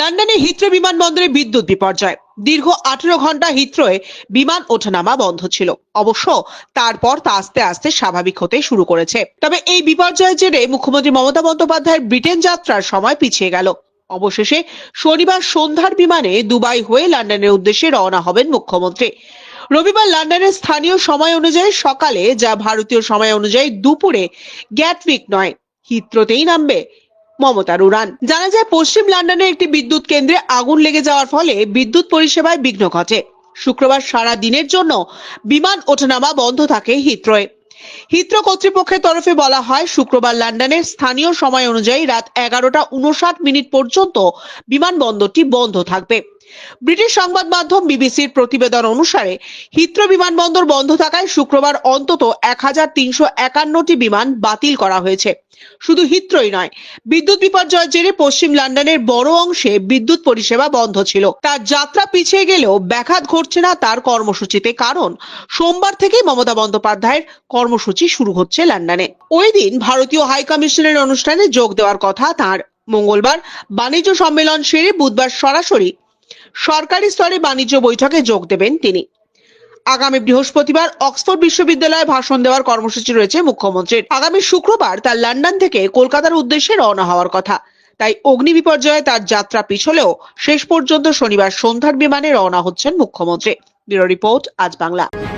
লন্ডনে হিথ্রো বিমানবন্দরে বিদ্যুৎ বিপর্যয়। দীর্ঘ আঠেরো ঘণ্টা হিথ্রোয় বিমান ওঠানামা বন্ধ ছিল। অবশ্য তারপর তা আস্তে আস্তে স্বাভাবিক হতে শুরু করেছে। তবে এই বিপর্যয়ের জেরে মুখ্যমন্ত্রী মমতা বন্দ্যোপাধ্যায়ের ব্রিটেন যাত্রার সময় পিছিয়ে গেল। অবশেষে শনিবার সন্ধ্যার বিমানে দুবাই হয়ে লন্ডনের উদ্দেশ্যে রওনা হবেন মুখ্যমন্ত্রী। রবিবার লন্ডনের স্থানীয় সময় অনুযায়ী সকালে, যা ভারতীয় সময় অনুযায়ী দুপুরে, গ্যাটউইক নয়, হিথ্রোতেই নামবে। মমতার উড়ান জানা যায়, পশ্চিম লন্ডনের একটি বিদ্যুৎ কেন্দ্রে আগুন লেগে যাওয়ার ফলে বিদ্যুৎ পরিষেবায় বিঘ্ন ঘটে। শুক্রবার সারা দিনের জন্য বিমান ওঠানামা বন্ধ থাকে হিত্রয়ে। হিথ্রো কর্তৃপক্ষের তরফে বলা হয়, শুক্রবার লন্ডনের স্থানীয় সময় অনুযায়ী রাত এগারোটা উনষাট মিনিট পর্যন্ত বিমানবন্দরটি বন্ধ থাকবে। ব্রিটিশ সংবাদ মাধ্যম বিবিসির প্রতিবেদন অনুসারে হিথ্রো বিমানবন্দর বন্ধ থাকায় শুক্রবার অন্তত এক হাজার তিনশো একান্নটি বিমান বাতিল করা হয়েছে। শুধু হিথ্রোই নয়, বিদ্যুৎ বিপর্যয়ের জেরে পশ্চিম লন্ডনের বড় অংশে বিদ্যুৎ পরিষেবা বন্ধ ছিল। তার যাত্রা পিছিয়ে গেলেও ব্যাঘাত ঘটছে না তার কর্মসূচিতে, কারণ সোমবার থেকেই মমতা বন্দ্যোপাধ্যায়ের কর্মসূচি শুরু হচ্ছে লন্ডনে। ওই দিন ভারতীয় হাই কমিশনের অনুষ্ঠানে যোগ দেওয়ার কথা তার মঙ্গলবার বাণিজ্য সম্মেলন সেরে বুধবার সরাসরি সরকারি স্তরে বাণিজ্য বৈঠকে যোগ দেবেন তিনি। আগামী বৃহস্পতিবার অক্সফোর্ড বিশ্ববিদ্যালয়ে ভাষণ দেওয়ার কর্মসূচি রয়েছে মুখ্যমন্ত্রীর। আগামী শুক্রবার তার লন্ডন থেকে কলকাতার উদ্দেশ্যে রওনা হওয়ার কথা। তাই অগ্নি বিপর্যয়ে তার যাত্রা পিছলেও শেষ পর্যন্ত শনিবার সন্ধ্যার বিমানে রওনা হচ্ছেন মুখ্যমন্ত্রী। ব্যুরো রিপোর্ট, আজ বাংলা।